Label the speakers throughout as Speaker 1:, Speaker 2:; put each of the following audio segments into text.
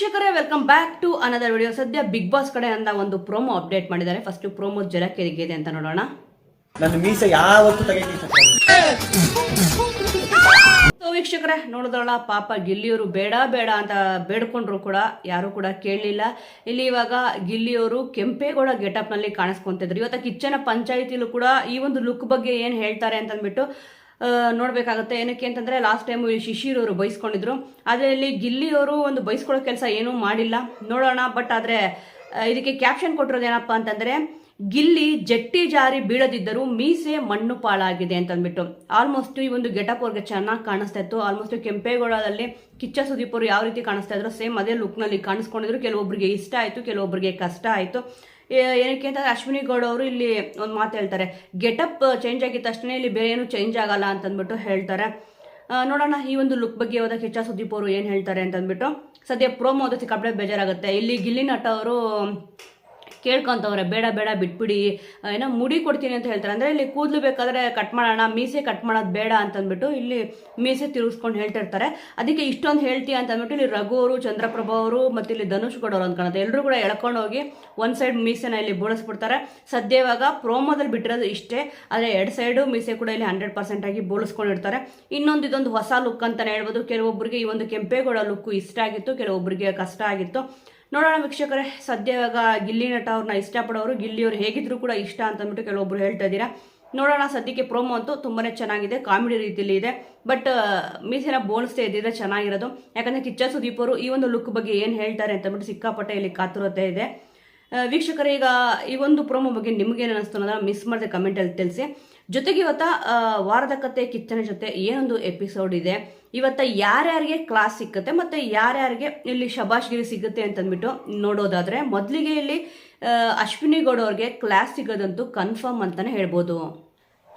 Speaker 1: ವೀಕ್ಷಕರೇ welcome back to another video ಸದ್ಯ Bigg Boss ಕಡೆ ಅಂತ ಒಂದು ಪ್ರೋಮೋ ಅಪ್ಡೇಟ್ ಮಾಡಿದ್ದಾರೆ. ಫಸ್ಟ್ ಪ್ರೋಮೋ ಜಲಕ್ಕೆ ಹೇಗಿದೆ ಅಂತ ನೋಡೋಣ.
Speaker 2: ನನ್ನ ಮೀಸೆ ಯಾವತ್ತು
Speaker 1: ಸೊ ವೀಕ್ಷಕರೇ ನೋಡಿದ್ರಲ್ಲ ಪಾಪ ಗಿಲ್ಲಿಯವರು ಬೇಡ ಬೇಡ ಅಂತ ಬೇಡ್ಕೊಂಡ್ರು ಕೂಡ ಯಾರು ಕೂಡ ಕೇಳಲಿಲ್ಲ. ಇಲ್ಲಿ ಇವಾಗ ಗಿಲ್ಲಿಯವರು ಕೆಂಪೇಗೌಡ ಗೆಟಪ್ನಲ್ಲಿ ಕಾಣಿಸ್ಕೊಂತಿದ್ರು. ಇವತ್ತು ಕಿಚ್ಚನ ಪಂಚಾಯಿತಿಲೂ ಕೂಡ ಈ ಒಂದು ಲುಕ್ ಬಗ್ಗೆ ಏನು ಹೇಳ್ತಾರೆ ಅಂತಂದ್ಬಿಟ್ಟು ನೋಡ್ಬೇಕಾಗುತ್ತೆ. ಏನಕ್ಕೆ ಅಂತಂದ್ರೆ ಲಾಸ್ಟ್ ಟೈಮ್ ಶಿಶಿರ್ ಅವರು ಬೈಸ್ಕೊಂಡಿದ್ರು. ಆದರೆ ಇಲ್ಲಿ ಗಿಲ್ಲಿಯವರು ಒಂದು ಬೈಸ್ಕೊಳ್ಳೋ ಕೆಲಸ ಏನೂ ಮಾಡಿಲ್ಲ. ನೋಡೋಣ ಬಟ್ ಆದರೆ ಇದಕ್ಕೆ ಕ್ಯಾಪ್ಷನ್ ಕೊಟ್ಟಿರೋದೇನಪ್ಪ ಅಂತಂದ್ರೆ, ಗಿಲ್ಲಿ ಜಟ್ಟಿ ಜಾರಿ ಬೀಳದಿದ್ದರೂ ಮೀಸೆ ಮಣ್ಣು ಪಾಳಾಗಿದೆ ಅಂತ ಅಂದ್ಬಿಟ್ಟು ಆಲ್ಮೋಸ್ಟ್ ಈ ಒಂದು ಗೆಟಪ್ ಅವ್ರಿಗೆ ಚೆನ್ನಾಗಿ ಕಾಣಿಸ್ತಾ ಇತ್ತು. ಆಲ್ಮೋಸ್ಟ್ ಕೆಂಪೇಗೌಡದಲ್ಲಿ ಕಿಚ್ಚ ಸುದೀಪ್ ಅವರು ಯಾವ ರೀತಿ ಕಾಣಿಸ್ತಾ ಇದ್ರು, ಸೇಮ್ ಅದೇ ಲುಕ್ನಲ್ಲಿ ಕಾಣಿಸ್ಕೊಂಡಿದ್ರು. ಕೆಲವೊಬ್ಬರಿಗೆ ಇಷ್ಟ ಆಯಿತು ಕೆಲವೊಬ್ಬರಿಗೆ ಕಷ್ಟ ಆಯಿತು. ಏನಕ್ಕೆ ಅಂತಂದ್ರೆ ಅಶ್ವಿನಿ ಗೌಡ ಅವರು ಇಲ್ಲಿ ಒಂದು ಮಾತು ಹೇಳ್ತಾರೆ. ಗೆಟಪ್ ಚೇಂಜ್ ಆಗಿದ ತಕ್ಷಣ ಇಲ್ಲಿ ಬೇರೆ ಏನು ಚೇಂಜ್ ಆಗಲ್ಲ ಅಂತಂದ್ಬಿಟ್ಟು ಹೇಳ್ತಾರೆ. ನೋಡೋಣ, ಈ ಒಂದು ಲುಕ್ ಬಗ್ಗೆ ಹೋದ ಕಿಚ್ಚ ಸುದೀಪ್ ಅವರು ಏನು ಹೇಳ್ತಾರೆ ಅಂತಂದ್ಬಿಟ್ಟು. ಸದ್ಯ ಪ್ರೋಮೋ ಸಿಕ್ಕಾಪಟ್ಟೆ ಬೇಜಾರಾಗುತ್ತೆ. ಇಲ್ಲಿ ಗಿಲ್ಲಿ ನಟ ಅವರು ಕೇಳ್ಕೊಂತವ್ರೆ, ಬೇಡ ಬೇಡ, ಬಿಟ್ಬಿಡಿ. ಏನೋ ಮುಡಿ ಕೊಡ್ತೀನಿ ಅಂತ ಹೇಳ್ತಾರೆ. ಅಂದರೆ ಇಲ್ಲಿ ಕೂದಲು ಬೇಕಾದರೆ ಕಟ್ ಮಾಡೋಣ, ಮೀಸೆ ಕಟ್ ಮಾಡೋದು ಬೇಡ ಅಂತಂದ್ಬಿಟ್ಟು ಇಲ್ಲಿ ಮೀಸೆ ತಿರುಗಿಸ್ಕೊಂಡು ಹೇಳ್ತಿರ್ತಾರೆ ಅದಕ್ಕೆ ಇಷ್ಟೊಂದು ಹೇಳ್ತೀಯ ಅಂತ ಅಂದ್ಬಿಟ್ಟು ಇಲ್ಲಿ ರಘು ಅವರು, ಚಂದ್ರಪ್ರಭಾ ಅವರು ಮತ್ತು ಇಲ್ಲಿ ಧನುಷ್ ಗೌಡ ಅಂತ ಕಾಣುತ್ತೆ. ಎಲ್ಲರೂ ಕೂಡ ಎಳ್ಕೊಂಡು ಹೋಗಿ ಒಂದು ಸೈಡ್ ಮೀಸೆನ ಇಲ್ಲಿ ಬೋಳಿಸ್ಬಿಡ್ತಾರೆ. ಸದ್ಯ ಇವಾಗ ಪ್ರೋಮೋದಲ್ಲಿ ಬಿಟ್ಟಿರೋದು ಇಷ್ಟೇ. ಆದರೆ ಎರಡು ಸೈಡು ಮೀಸೆ ಕೂಡ ಇಲ್ಲಿ ಹಂಡ್ರೆಡ್ ಪರ್ಸೆಂಟ್ ಆಗಿ ಬೋಳಿಸ್ಕೊಂಡಿರ್ತಾರೆ ಇನ್ನೊಂದು ಇದೊಂದು ಹೊಸ ಲುಕ್ ಅಂತಲೇ ಹೇಳ್ಬೋದು. ಕೆಲವೊಬ್ಬರಿಗೆ ಈ ಒಂದು ಕೆಂಪೇಗೌಡ ಲುಕ್ ಇಷ್ಟ ಆಗಿತ್ತು ಕೆಲವೊಬ್ಬರಿಗೆ ಕಷ್ಟ ಆಗಿತ್ತು. ನೋಡೋಣ ವೀಕ್ಷಕರೇ, ಸದ್ಯ ಇವಾಗ ಗಿಲ್ಲಿ ನಟ ಅವ್ರನ್ನ ಇಷ್ಟಪಡೋರು ಗಿಲ್ಲಿಯವರು ಹೇಗಿದ್ರು ಕೂಡ ಇಷ್ಟ ಅಂತಂದ್ಬಿಟ್ಟು ಕೆಲವೊಬ್ರು ಹೇಳ್ತಾ ಇದ್ದೀರಾ. ನೋಡೋಣ, ಸದ್ಯಕ್ಕೆ ಪ್ರೋಮೋ ಅಂತೂ ತುಂಬಾ ಚೆನ್ನಾಗಿದೆ, ಕಾಮಿಡಿ ರೀತಿಯಲ್ಲಿ ಇದೆ. ಬಟ್ ಮೀಸಿನ ಬೋಣಿಸ್ತಾ ಇದ್ದಿದ್ರೆ ಚೆನ್ನಾಗಿರೋದು. ಯಾಕಂದ್ರೆ ಕಿಚ್ಚ ಸುದೀಪ್ ಅವರು ಈ ಒಂದು ಲುಕ್ ಬಗ್ಗೆ ಏನು ಹೇಳ್ತಾರೆ ಅಂತಂದ್ಬಿಟ್ಟು ಸಿಕ್ಕಾಪಟ್ಟೆ ಇಲ್ಲಿ ಕಾತುರತೆ ಇದೆ. ವೀಕ್ಷಕರೇ, ಈಗ ಈ ಒಂದು ಪ್ರೋಮೋ ಬಗ್ಗೆ ನಿಮ್ಗೇನು ಅನಿಸ್ತು ಅನ್ನೋದನ್ನ ಮಿಸ್ ಮಾಡಿದೆ ಕಮೆಂಟಲ್ಲಿ ತಿಳಿಸಿ. ಜೊತೆಗೆ ಇವತ್ತ ವಾರದ ಕತೆ ಕಿಚ್ಚನ ಜೊತೆ ಏನೊಂದು ಎಪಿಸೋಡ್ ಇದೆ. ಇವತ್ತ ಯಾರ್ಯಾರಿಗೆ ಕ್ಲಾಸ್ ಸಿಕ್ಕತ್ತೆ ಮತ್ತೆ ಯಾರ್ಯಾರಿಗೆ ಇಲ್ಲಿ ಶಬಾಷ್ಗಿರಿ ಸಿಗುತ್ತೆ ಅಂತಂದ್ಬಿಟ್ಟು ನೋಡೋದಾದ್ರೆ ಮೊದಲಿಗೆ ಇಲ್ಲಿ ಅಶ್ವಿನಿ ಗೌಡ ಅವ್ರಿಗೆ ಕ್ಲಾಸ್ ಸಿಗೋದಂತೂ ಕನ್ಫರ್ಮ್ ಅಂತಾನೆ ಹೇಳ್ಬೋದು.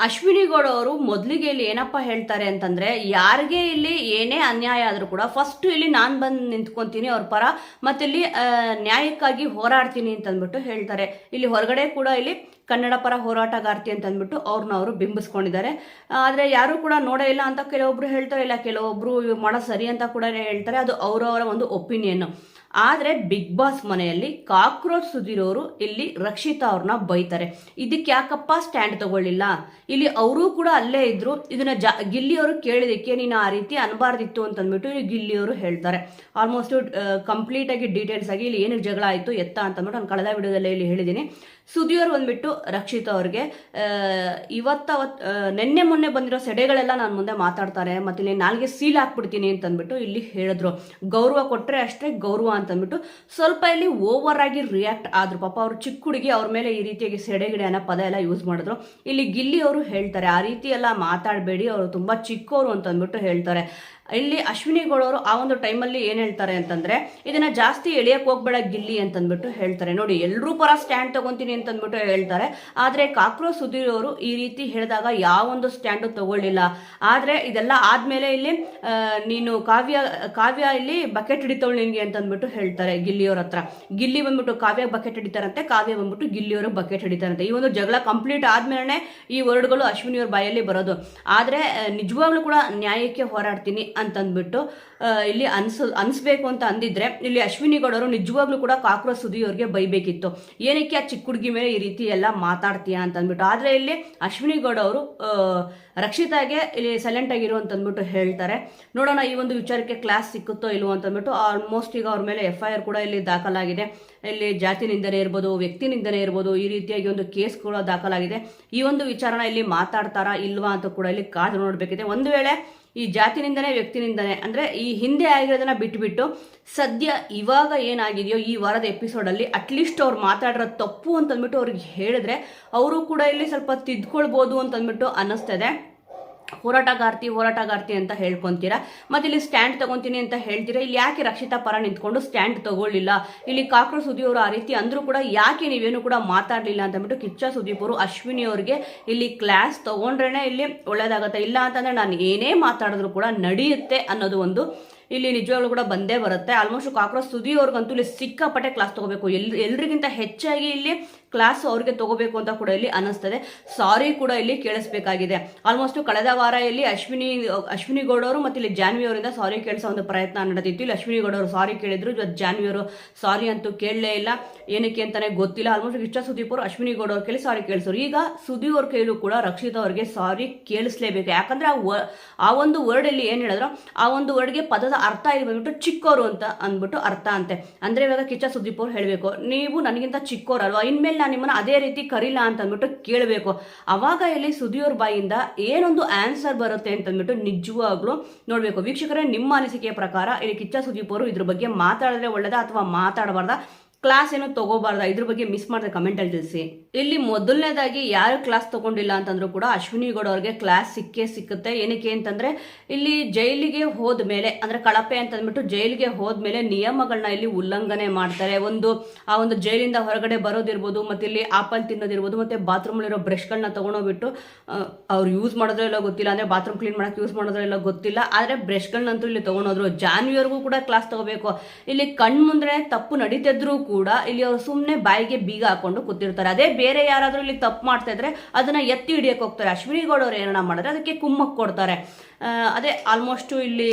Speaker 1: ಅಶ್ವಿನಿ ಗೌಡ ಅವರು ಮೊದಲಿಗೆ ಇಲ್ಲಿ ಏನಪ್ಪ ಹೇಳ್ತಾರೆ ಅಂತಂದ್ರೆ ಯಾರಿಗೆ ಇಲ್ಲಿ ಏನೇ ಅನ್ಯಾಯ ಆದರೂ ಕೂಡ ಫಸ್ಟ್ ಇಲ್ಲಿ ನಾನು ಬಂದು ನಿಂತ್ಕೊಂತೀನಿ ಅವ್ರ ಪರ ಮತ್ತೆ ಇಲ್ಲಿ ನ್ಯಾಯಕ್ಕಾಗಿ ಹೋರಾಡ್ತೀನಿ ಅಂತ ಅಂದ್ಬಿಟ್ಟು ಹೇಳ್ತಾರೆ. ಇಲ್ಲಿ ಹೊರಗಡೆ ಕೂಡ ಇಲ್ಲಿ ಕನ್ನಡ ಪರ ಹೋರಾಟಗಾರ್ತಿ ಅಂತ ಅಂದ್ಬಿಟ್ಟು ಅವ್ರನ್ನ ಅವರು ಬಿಂಬಿಸ್ಕೊಂಡಿದ್ದಾರೆ. ಆದರೆ ಯಾರು ಕೂಡ ನೋಡೇ ಇಲ್ಲ ಅಂತ ಕೆಲವೊಬ್ರು ಹೇಳ್ತಾರೆ, ಇಲ್ಲ ಕೆಲವೊಬ್ರು ಮಾಡೋ ಸರಿ ಅಂತ ಕೂಡ ಹೇಳ್ತಾರೆ. ಅದು ಅವರವರ ಒಂದು ಒಪಿನಿಯನ್. ಆದರೆ ಬಿಗ್ ಬಾಸ್ ಮನೆಯಲ್ಲಿ ಕಾಕ್ರೋಚ್ ಸುದಿರೋರು ಇಲ್ಲಿ ರಕ್ಷಿತಾ ಅವ್ರನ್ನ ಬೈತಾರೆ. ಇದಕ್ಕೆ ಯಾಕಪ್ಪ ಸ್ಟ್ಯಾಂಡ್ ತಗೊಳ್ಳಿಲ್ಲ? ಇಲ್ಲಿ ಅವರು ಕೂಡ ಅಲ್ಲೇ ಇದ್ರು. ಇದನ್ನ ಜಾ, ಗಿಲ್ಲಿಯವರು ಕೇಳಿದಕ್ಕೆ ನೀನು ಆ ರೀತಿ ಅನ್ಬಾರ್ದಿತ್ತು ಅಂತ ಅಂದ್ಬಿಟ್ಟು ಇಲ್ಲಿ ಗಿಲ್ಲಿಯವರು ಹೇಳ್ತಾರೆ. ಆಲ್ಮೋಸ್ಟ್ ಕಂಪ್ಲೀಟ್ ಆಗಿ ಡೀಟೇಲ್ಸ್ ಆಗಿ ಇಲ್ಲಿ ಏನು ಜಗಳ ಆಯಿತು, ಎತ್ತ ಅಂತ ಅಂದ್ಬಿಟ್ಟು ನಾನು ಕಳೆದ ವಿಡಿಯೋದಲ್ಲಿ ಇಲ್ಲಿ ಹೇಳಿದ್ದೀನಿ ಸುದಿಯವರು ಬಂದ್ಬಿಟ್ಟು ರಕ್ಷಿತ್ ಅವ್ರಿಗೆ. ಇವತ್ತ ನಿನ್ನೆ ಮೊನ್ನೆ ಬಂದಿರೋ ಸೆಡೆಗಳೆಲ್ಲ ನಾನು ಮುಂದೆ ಮಾತಾಡ್ತಾರೆ ಮತ್ತೆ ಇಲ್ಲಿ ನಾಲ್ಗೆ ಸೀಲ್ ಹಾಕ್ಬಿಡ್ತೀನಿ ಅಂತಂದ್ಬಿಟ್ಟು ಇಲ್ಲಿ ಹೇಳಿದ್ರು. ಗೌರವ ಕೊಟ್ಟರೆ ಅಷ್ಟೇ ಗೌರವ ಅಂತಂದ್ಬಿಟ್ಟು ಸ್ವಲ್ಪ ಇಲ್ಲಿ ಓವರ್ ಆಗಿ ರಿಯಾಕ್ಟ್ ಆದ್ರು. ಪಾಪ ಅವರು ಚಿಕ್ಕ ಹುಡುಗಿ, ಅವ್ರ ಮೇಲೆ ಈ ರೀತಿಯಾಗಿ ಸೆಡೆಗಿಡೆ ಅನ್ನೋ ಪದ ಎಲ್ಲ ಯೂಸ್ ಮಾಡಿದ್ರು. ಇಲ್ಲಿ ಗಿಲ್ಲಿ ಅವರು ಹೇಳ್ತಾರೆ, ಆ ರೀತಿ ಎಲ್ಲ ಮಾತಾಡಬೇಡಿ, ಅವರು ತುಂಬಾ ಚಿಕ್ಕವರು ಅಂತ ಅಂದ್ಬಿಟ್ಟು ಹೇಳ್ತಾರೆ. ಇಲ್ಲಿ ಅಶ್ವಿನಿ ಗೌಡವರು ಆ ಒಂದು ಟೈಮಲ್ಲಿ ಏನು ಹೇಳ್ತಾರೆ ಅಂತಂದ್ರೆ, ಇದನ್ನ ಜಾಸ್ತಿ ಎಳೆಯಕ್ಕೆ ಹೋಗ್ಬೇಡ ಗಿಲ್ಲಿ ಅಂತಂದ್ಬಿಟ್ಟು ಹೇಳ್ತಾರೆ. ನೋಡಿ ಎಲ್ಲರೂ ಪರ ಸ್ಟ್ಯಾಂಡ್ ತಗೊಂತೀನಿ ಅಂತಂದ್ಬಿಟ್ಟು ಹೇಳ್ತಾರೆ. ಆದರೆ ಕಾಕ್ರೋ ಸುಧೀರ್ ಅವರು ಈ ರೀತಿ ಹೇಳಿದಾಗ ಯಾವೊಂದು ಸ್ಟ್ಯಾಂಡು ತಗೊಳ್ಳಿಲ್ಲ. ಆದರೆ ಇದೆಲ್ಲ ಆದಮೇಲೆ ಇಲ್ಲಿ ನೀನು ಕಾವ್ಯ ಕಾವ್ಯ ಇಲ್ಲಿ ಬಕೆಟ್ ಹಿಡಿತವಳು ನಿನಗೆ ಅಂತಂದ್ಬಿಟ್ಟು ಹೇಳ್ತಾರೆ ಗಿಲ್ಲಿಯವ್ರ ಹತ್ರ. ಗಿಲ್ಲಿ ಬಂದ್ಬಿಟ್ಟು ಕಾವ್ಯ ಬಕೆಟ್ ಹಿಡಿತಾರಂತೆ, ಕಾವ್ಯ ಬಂದ್ಬಿಟ್ಟು ಗಿಲ್ಲಿಯವರು ಬಕೆಟ್ ಹಿಡಿತಾರಂತೆ. ಈ ಒಂದು ಜಗಳ ಕಂಪ್ಲೀಟ್ ಆದ್ಮೇಲೆ ಈ ವರ್ಡ್ಗಳು ಅಶ್ವಿನಿಯವ್ರ ಬಾಯಲ್ಲಿ ಬರೋದು. ಆದರೆ ನಿಜವಾಗ್ಲೂ ಕೂಡ ನ್ಯಾಯಕ್ಕೆ ಹೋರಾಡ್ತೀನಿ ಅಂತಂದ್ಬಿಟ್ಟು ಇಲ್ಲಿ ಅನ್ಸ, ಅನ್ಸ್ಬೇಕು ಅಂತ ಅಂದಿದ್ರೆ, ಇಲ್ಲಿ ಅಶ್ವಿನಿ ಗೌಡರು ನಿಜವಾಗ್ಲೂ ಕೂಡ ಕಾಕ್ರೋಚ್ ಸುದಿಯೋರಿಗೆ ಬೈಬೇಕಿತ್ತು. ಏನಕ್ಕೆ ಆ ಚಿಕ್ಕ ಹುಡುಗಿ ಮೇಲೆ ಈ ರೀತಿ ಎಲ್ಲ ಮಾತಾಡ್ತೀಯಾ ಅಂತ ಅಂದ್ಬಿಟ್ಟು ಆದರೆ ಇಲ್ಲಿ ಅಶ್ವಿನಿ ಗೌಡ ಅವರು ರಕ್ಷಿತಾಗೆ ಇಲ್ಲಿ ಸೈಲೆಂಟ್ ಆಗಿರು ಅಂತ ಅಂದ್ಬಿಟ್ಟು ಹೇಳ್ತಾರೆ. ನೋಡೋಣ ಈ ಒಂದು ವಿಚಾರಕ್ಕೆ ಕ್ಲಾಸ್ ಸಿಕ್ಕುತ್ತೋ ಇಲ್ವೋ ಅಂತ ಅಂದ್ಬಿಟ್ಟು ಆಲ್ಮೋಸ್ಟ್ ಈಗ ಅವ್ರ ಮೇಲೆ ಎಫ್ ಐ ಆರ್ ಕೂಡ ಇಲ್ಲಿ ದಾಖಲಾಗಿದೆ. ಇಲ್ಲಿ ಜಾತಿ ನಿಂದನೆ ಇರ್ಬೋದು ವ್ಯಕ್ತಿ ನಿಂದನೆ ಇರ್ಬೋದು, ಈ ರೀತಿಯಾಗಿ ಒಂದು ಕೇಸ್ ಕೂಡ ದಾಖಲಾಗಿದೆ. ಈ ಒಂದು ವಿಚಾರನ ಇಲ್ಲಿ ಮಾತಾಡ್ತಾರಾ ಇಲ್ವಾ ಅಂತ ಕೂಡ ಇಲ್ಲಿ ಕಾದು ನೋಡಬೇಕಿದೆ. ಒಂದು ವೇಳೆ ಈ ಜಾತಿನಿಂದನೇ, ವ್ಯಕ್ತಿನಿಂದನೇ, ಅಂದರೆ ಈ ಹಿಂದೆ ಆಗಿರೋದನ್ನ ಬಿಟ್ಬಿಟ್ಟು ಸದ್ಯ ಇವಾಗ ಏನಾಗಿದೆಯೋ ಈ ವಾರದ ಎಪಿಸೋಡಲ್ಲಿ ಅಟ್ಲೀಸ್ಟ್ ಅವ್ರು ಮಾತಾಡಿರೋ ತಪ್ಪು ಅಂತಂದ್ಬಿಟ್ಟು ಅವ್ರಿಗೆ ಹೇಳಿದ್ರೆ, ಅವರು ಕೂಡ ಇಲ್ಲಿ ಸ್ವಲ್ಪ ತಿದ್ಕೊಳ್ಬೋದು ಅಂತಂದ್ಬಿಟ್ಟು ಅನ್ನಿಸ್ತದೆ. ಹೋರಾಟಗಾರ್ತಿ ಹೋರಾಟಗಾರ್ತಿ ಅಂತ ಹೇಳ್ಕೊಂತೀರಾ? ಮತ್ತೆ ಇಲ್ಲಿ ಸ್ಟ್ಯಾಂಡ್ ತಗೊಂತೀನಿ ಅಂತ ಹೇಳ್ತೀರಾ? ಇಲ್ಲಿ ಯಾಕೆ ರಕ್ಷಿತಾ ಪರ ನಿಂತ್ಕೊಂಡು ಸ್ಟ್ಯಾಂಡ್ ತಗೊಳ್ಳಿಲ್ಲ? ಇಲ್ಲಿ ಕಾಕ್ರೋಚ್ ಅವರು ಆ ರೀತಿ ಅಂದ್ರೂ ಕೂಡ ಯಾಕೆ ನೀವೇನು ಕೂಡ ಮಾತಾಡಲಿಲ್ಲ ಅಂತ ಅಂದ್ಬಿಟ್ಟು ಕಿಚ್ಚ ಸುದೀಪ್ ಅವರು ಅಶ್ವಿನಿ ಅವ್ರಿಗೆ ಇಲ್ಲಿ ಕ್ಲಾಸ್ ತಗೊಂಡ್ರೇನೆ ಇಲ್ಲಿ ಒಳ್ಳೇದಾಗತ್ತೆ. ಇಲ್ಲ ಅಂತಂದ್ರೆ ನಾನು ಏನೇ ಮಾತಾಡಿದ್ರು ಕೂಡ ನಡೆಯುತ್ತೆ ಅನ್ನೋದು ಒಂದು ಇಲ್ಲಿ ನಿಜವಾಗ್ಲೂ ಕೂಡ ಬಂದೇ ಬರುತ್ತೆ. ಆಲ್ಮೋಸ್ಟ್ ಕಾಕ್ರೋಸ್ ಸುದಿ ಅವ್ರಿಗಂತೂ ಇಲ್ಲಿ ಸಿಕ್ಕಾಪಟ್ಟೆ ಕ್ಲಾಸ್ ತಗೋಬೇಕು. ಎಲ್, ಎಲ್ರಿಗಿಂತ ಹೆಚ್ಚಾಗಿ ಇಲ್ಲಿ ಕ್ಲಾಸ್ ಅವ್ರಿಗೆ ತಗೋಬೇಕು ಅಂತ ಕೂಡ ಇಲ್ಲಿ ಅನ್ನಿಸ್ತದೆ. ಸಾರಿ ಕೂಡ ಇಲ್ಲಿ ಕೇಳಿಸ್ಬೇಕಾಗಿದೆ. ಆಲ್ಮೋಸ್ಟ್ ಕಳೆದ ವಾರ ಇಲ್ಲಿ ಅಶ್ವಿನಿ ಅಶ್ವಿನಿ ಗೌಡ ಅವರು ಮತ್ತು ಇಲ್ಲಿ ಜಾನ್ವಿ ಅವರಿಂದ ಸಾರಿ ಕೇಳಿಸೋ ಒಂದು ಪ್ರಯತ್ನ ನಡೆದಿತ್ತು ಇಲ್ಲಿ ಅಶ್ವಿನಿ ಗೌಡ ಅವರು ಸಾರಿ ಕೇಳಿದ್ರು. ಇವತ್ತು ಜಾನ್ವಿ ಅವರು ಸಾರಿ ಅಂತೂ ಕೇಳಲೇ ಇಲ್ಲ. ಏನಕ್ಕೆ ಅಂತಾನೆ ಗೊತ್ತಿಲ್ಲ. ಆಲ್ಮೋಸ್ಟ್ ಇಷ್ಟ ಸುದೀಪ್ ಅವರು ಅಶ್ವಿನಿ ಗೌಡ ಅವ್ರ ಕೇಳಿ ಸಾರಿ ಕೇಳಿಸೋರು. ಈಗ ಸುದೀಪ್ ಅವ್ರ ಕೈಲೂ ಕೂಡ ರಕ್ಷಿತ್ ಅವ್ರಿಗೆ ಸಾರಿ ಕೇಳಿಸ್ಲೇಬೇಕು. ಯಾಕಂದ್ರೆ ಆ ಆ ಒಂದು ವರ್ಡ್ ಏನು ಏನ್ ಹೇಳಿದ್ರು? ಆ ಒಂದು ವರ್ಡ್ಗೆ ಪದದ ಅರ್ಥ ಇಲ್ಲಿ ಬಂದ್ಬಿಟ್ಟು ಚಿಕ್ಕೋರು ಅಂತ ಅಂದ್ಬಿಟ್ಟು ಅರ್ಥ ಅಂತೆ. ಅಂದ್ರೆ ಇವಾಗ ಕಿಚ್ಚ ಸುದೀಪ್ ಅವ್ರು ಹೇಳಬೇಕು, ನೀವು ನನಗಿಂತ ಚಿಕ್ಕೋರಲ್ವಾ? ಇನ್ಮೇಲೆ ನಾನು ನಿಮ್ಮನ್ನ ಅದೇ ರೀತಿ ಕರಿಲ್ಲ ಅಂತ ಅಂದ್ಬಿಟ್ಟು ಕೇಳಬೇಕು. ಅವಾಗ ಇಲ್ಲಿ ಸುದಿಯೋರ್ ಬಾಯಿಂದ ಏನೊಂದು ಆನ್ಸರ್ ಬರುತ್ತೆ ಅಂತ ಅಂದ್ಬಿಟ್ಟು ನಿಜವಾಗ್ಲೂ ನೋಡ್ಬೇಕು. ವೀಕ್ಷಕರೇ, ನಿಮ್ಮ ಅನಿಸಿಕೆಯ ಪ್ರಕಾರ ಇಲ್ಲಿ ಕಿಚ್ಚ ಸುದೀಪ್ ಅವರು ಇದ್ರ ಬಗ್ಗೆ ಮಾತಾಡಿದ್ರೆ ಒಳ್ಳೇದಾ ಅಥವಾ ಮಾತಾಡಬಾರ್ದಾ? ಕ್ಲಾಸ್ ಏನು ತಗೋಬಾರ್ದ, ಇದ್ರ ಬಗ್ಗೆ ಮಿಸ್ ಮಾಡಿದ್ರೆ ಕಮೆಂಟ್ ಅಲ್ಲಿ ತಿಳಿಸಿ. ಇಲ್ಲಿ ಮೊದಲನೇದಾಗಿ ಯಾರು ಕ್ಲಾಸ್ ತಗೊಂಡಿಲ್ಲ ಅಂತಂದ್ರೂ ಕೂಡ ಅಶ್ವಿನಿ ಗೌಡ ಅವ್ರಿಗೆ ಕ್ಲಾಸ್ ಸಿಕ್ಕೇ ಸಿಕ್ಕುತ್ತೆ. ಏನಕ್ಕೆ ಅಂತಂದ್ರೆ, ಇಲ್ಲಿ ಜೈಲಿಗೆ ಹೋದ ಮೇಲೆ ಅಂದ್ರೆ ಕಳಪೆ ಅಂತ ಅಂದ್ಬಿಟ್ಟು ಜೈಲಿಗೆ ಹೋದ್ಮೇಲೆ ನಿಯಮಗಳನ್ನ ಇಲ್ಲಿ ಉಲ್ಲಂಘನೆ ಮಾಡ್ತಾರೆ. ಒಂದು, ಆ ಒಂದು ಜೈಲಿಂದ ಹೊರಗಡೆ ಬರೋದಿರ್ಬೋದು, ಮತ್ತೆ ಇಲ್ಲಿ ಆಪಲ್ ತಿನ್ನೋದಿರ್ಬೋದು, ಮತ್ತೆ ಬಾತ್ರೂಮ್ ಇರೋ ಬ್ರಷ್ಗಳನ್ನ ತಗೊಂಡೋಗ್ಬಿಟ್ಟು ಅವ್ರು ಯೂಸ್ ಮಾಡೋದ್ರೆ ಇಲ್ಲ ಗೊತ್ತಿಲ್ಲ, ಅಂದ್ರೆ ಬಾತ್ರೂಮ್ ಕ್ಲೀನ್ ಮಾಡಕ್ಕೆ ಯೂಸ್ ಮಾಡೋದ್ರೆ ಇಲ್ಲ ಗೊತ್ತಿಲ್ಲ, ಆದ್ರೆ ಬ್ರಷ್ಗಳನ್ನಂತೂ ಇಲ್ಲಿ ತಗೊಂಡೋದ್ರು. ಜಾನ್ವಿವರೆಗೂ ಕೂಡ ಕ್ಲಾಸ್ ತಗೋಬೇಕು. ಇಲ್ಲಿ ಕಣ್ ಮುಂದೆ ತಪ್ಪು ನಡೀತಿದ್ರು ಕೂಡ ಇಲ್ಲಿ ಅವ್ರು ಸುಮ್ಮನೆ ಬಾಯಿಗೆ ಬೀಗ ಹಾಕೊಂಡು ಕೂತಿರ್ತಾರೆ. ಅದೇ ಬೇರೆ ಯಾರಾದರೂ ಇಲ್ಲಿ ತಪ್ಪು ಮಾಡ್ತಾ ಇದ್ರೆ ಅದನ್ನ ಎತ್ತಿ ಹಿಡಿಯಕ್ಕೆ ಹೋಗ್ತಾರೆ. ಅಶ್ವಿನಿ ಗೌಡ ಅವ್ರು ಏನಾರ ಮಾಡಿದ್ರೆ ಅದಕ್ಕೆ ಕುಮ್ಮಕ್ ಕೊಡ್ತಾರೆ. ಅದೇ ಆಲ್ಮೋಸ್ಟ್ ಇಲ್ಲಿ